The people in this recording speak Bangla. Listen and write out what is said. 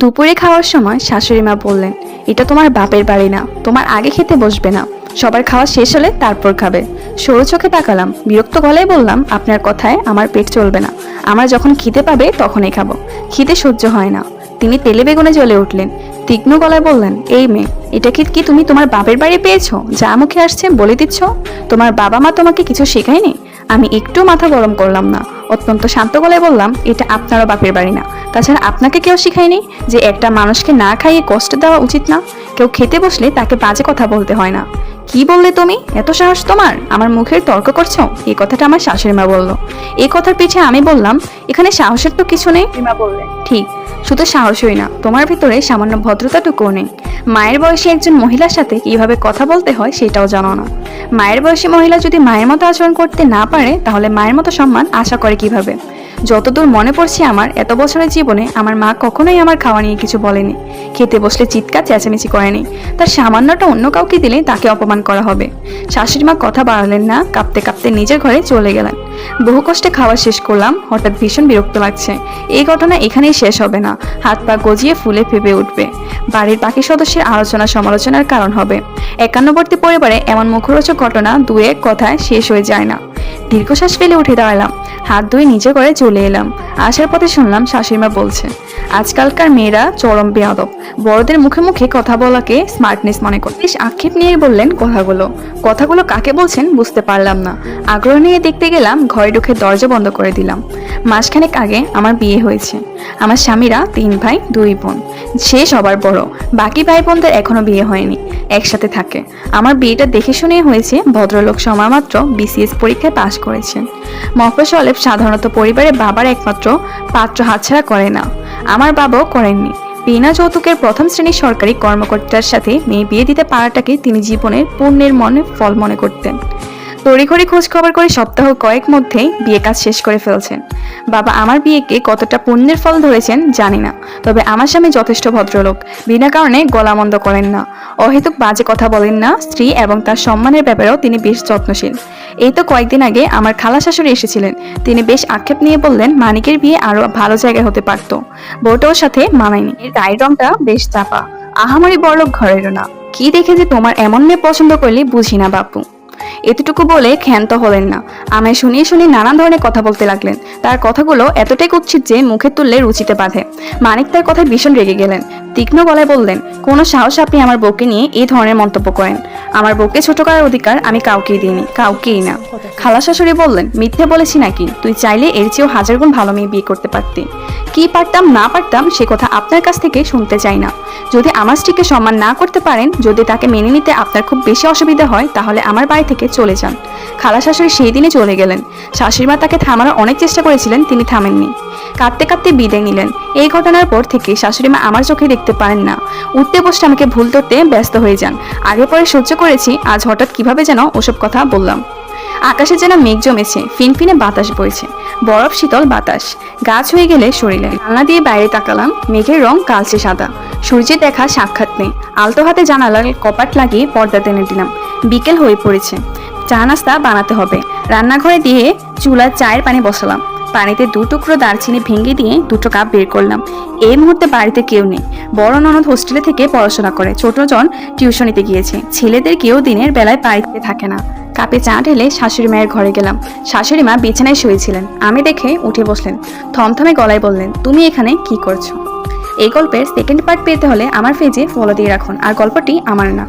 দুপুরে খাওয়ার সময় শাশুড়ি মা বললেন, এটা তোমার বাপের বাড়ি না, তোমার আগে খেতে বসবে না। সবার খাওয়া শেষ হলে তারপর খাবে। সরু চোখে তাকালাম, বিরক্ত গলায় বললাম, আপনার কথায় আমার পেট চলবে না। আমার যখন খিদে পাবে তখনই খাব। খিদে সহ্য হয় না। তিনি তেলে বেগুনে জ্বলে উঠলেন। তীক্ষ্ণ গলায় বললেন, এই মেয়ে, এটা কি কি তুমি তোমার বাপের বাড়ি পেয়েছ? যা মুখে আসছে বলে দিচ্ছ? তোমার বাবা মা তোমাকে কিছু শেখায়নি? আমি একটু মাথা গরম করলাম না। অত্যন্ত শান্ত গলায় বললাম এটা আপনারও বাপের বাড়ি না। তাছাড়া আপনাকে কেউ শিখায়নি যে একটা মানুষকে না খাইয়ে কষ্ট দেওয়া উচিত না? কেউ খেতে বসলে তাকে বাজে কথা বলতে হয় না। কি বললে তুমি? এত সাহস তোমার? আমার মুখের তর্ক করছ? এই কথাটা আমার শাশুড়ি মা বলল। এই কথার পিছে আমি বললাম এখানে সাহসের তো কিছু নেই? মা বললেন। ঠিক শুধু সাহসই না তোমার ভিতরে সামান্য ভদ্রতাটুকুও নেই। মায়ের বয়সী একজন মহিলার সাথে কীভাবে কথা বলতে হয় সেটাও জানো না। মায়ের বয়সী মহিলা যদি মায়ের মতো আচরণ করতে না পারে, তাহলে মায়ের মতো সম্মান আশা করে কীভাবে? যতদূর মনে পড়ছে আমার, এত বছরের জীবনে আমার মা কখনোই আমার খাওয়া নিয়ে কিছু বলেনি। খেতে বসলে চিৎকার, চেঁচামেচি করেনি। তার সামান্যটা অন্য কাউকে দিলে তাকে অপমান করা হবে। শাশুড়ি মা কথা বাড়ালেন না, কাঁপতে কাঁপতে নিজের ঘরে চলে গেলেন। বহু কষ্টে খাওয়া শেষ করলাম, হঠাৎ ভীষণ বিরক্ত লাগছে। এই ঘটনা এখানেই শেষ হবে না। হাত পা গজিয়ে ফুলে ফেপে উঠবে। বাড়ির বাকি সদস্যের আলোচনা সমালোচনার কারণ হবে। একান্নবর্তী পরিবারে এমন মুখরোচক ঘটনা দু এক কথায় শেষ হয়ে যায় না। দীর্ঘশ্বাস ফেলে উঠে দাঁড়ালাম। হাত ধুয়ে নিজে করে চলে এলাম। আসার পথে শুনলাম শাশুড়িমা বলছে আজকালকার মেয়েরা চরম বেয়াদব। বড়দের মুখে মুখে কথা বলাকে স্মার্টনেস মনে করে। বেশ আক্ষেপ নিয়ে বললেন কথাগুলো। কথাগুলো কাকে বলছেন বুঝতে পারলাম না। আগ্রহ নিয়ে দেখতে গেলাম ঘরে ঢুকে দরজা বন্ধ করে দিলাম। মাসখানেক আগে আমার বিয়ে হয়েছে। আমার স্বামীরা তিন ভাই, দুই বোন। সে সবার বড়। বাকি ভাই বোনদের এখনও বিয়ে হয়নি। একসাথে থাকে। আমার বিয়েটা দেখে শুনে হয়েছে ভদ্রলোক সময়মাত্র বিসিএস পরীক্ষায় পাশ করেছেন। মফস্বলে সাধারণত পরিবারে বাবার একমাত্র পাত্র হাতছাড়া করে না। আমার বাবাও করেননি। বিনা যৌতুকের প্রথম শ্রেণির সরকারি কর্মকর্তার সাথে মেয়ে বিয়ে দিতে পারাটাকে তিনি জীবনের পুণ্যের মনে ফল মনে করতেন। তড়িঘড়ি খোঁজ খবর করে সপ্তাহ কয়েক মধ্যেই বিয়ে কাজ শেষ করে ফেলছেন। বাবা আমার বিয়েকে কতটা পুণ্যের ফল ধরেছেন জানি না, তবে আমার স্বামী যথেষ্ট ভদ্রলোক, বিনা কারণে গলামন্দ করেন না। অহেতুক বাজে কথা বলেন না স্ত্রী এবং তার সম্মানের ব্যাপারেও তিনি বেশ যত্নশীল। এই তো কয়েকদিন আগে আমার খালা শাশুড়ি এসেছিলেন, তিনি বেশ আক্ষেপ নিয়ে বললেন মানিকের বিয়ে আরও ভালো জায়গায় হতে পারত। বউটাও সাথে মানায়নি। এর গায়ের রংটা বেশ চাপা। আহামরি বড়লোক ঘরেরও না। কি দেখে যে তোমার এমন মেয়ে পছন্দ করলে বুঝি না বাপু। এতটুকু বলে ক্ষান্ত হলেন না। আমায় শুনিয়ে শুনিয়ে নানান ধরনের কথা বলতে লাগলেন। তার কথাগুলো এতটাই কুৎসিত যে মুখে তুললে রুচিতে বাঁধে। মানিক তার কথায় ভীষণ রেগে গেলেন। তীক্ষ্ণ গলায় বললেন, কোনো সাহস আপনি আমার বউকে নিয়ে এই ধরনের মন্তব্য করেন। আমার বউকে ছোট করার অধিকার আমি কাউকেই দিইনি, কাউকেই না। খালা শাশুড়ি বললেন, মিথ্যে বলেছি নাকি? তুই চাইলে এর চেয়েও হাজার গুণ ভালো মেয়ে বিয়ে করতে পারতি। কি পারতাম, না পারতাম, সে কথা আপনার কাছ থেকে শুনতে চাই না। যদি আমার স্ত্রীকে সম্মান না করতে পারেন, যদি তাকে মেনে নিতে আপনার খুব বেশি অসুবিধা হয়, তাহলে আমার বাড়ি থেকে চলে যান। খালা শাশুড়ি সেই দিনে চলে গেলেন। শাশুড়িমা তাকে থামানোর অনেক চেষ্টা করেছিলেন, তিনি থামেননি। কাঁদতে কাঁদতে বিদায় নিলেন। এই ঘটনার পর থেকে শাশুড়িমা আমার চোখে দেখতে পারেন না। উঠতে বসতে আমাকে ভুল ধরতে ব্যস্ত হয়ে যান। আগে পরে সহ্য করেছি, আজ হঠাৎ কীভাবে যেন ওসব কথা বললাম। আকাশে যেন মেঘ জমেছে, ফিনফিনে বাতাস বইছে। বরফ, শীতল বাতাস। গাছ হয়ে গেলে শরীরে। জানলা দিয়ে বাইরে তাকালাম, মেঘের রং কালচে সাদা। সূর্যের দেখা সাক্ষাৎ নেই। আলতো হাতে জানালার কপাট লাগিয়ে পর্দা টেনে দিলাম। বিকেল হয়ে পড়েছে। চা নাস্তা বানাতে হবে। রান্নাঘরে দিয়ে চুলার চায়ের পানি বসালাম। পানিতে দু টুকরো দারচিনি ভেঙে দিয়ে দুটো কাপ বের করলাম। এই মুহূর্তে বাড়িতে কেউ নেই। বড় ননদ হোস্টেলে থেকে পড়াশোনা করে। ছোটজন টিউশনিতে গিয়েছে। ছেলেদের কেউ দিনের বেলায় বাড়িতে থাকে না। কাপে চা ঢেলে শাশুড়ি মায়ের ঘরে গেলাম। শাশুড়ি মা বিছানায় শুয়েছিলেন। আমি দেখে উঠে বসলেন। থমথমে গলায় বললেন, তুমি এখানে কি করছ? এই গল্পের সেকেন্ড পার্ট পেতে হলে আমার পেজে ফলো দিয়ে রাখুন, আর গল্পটি আমার না।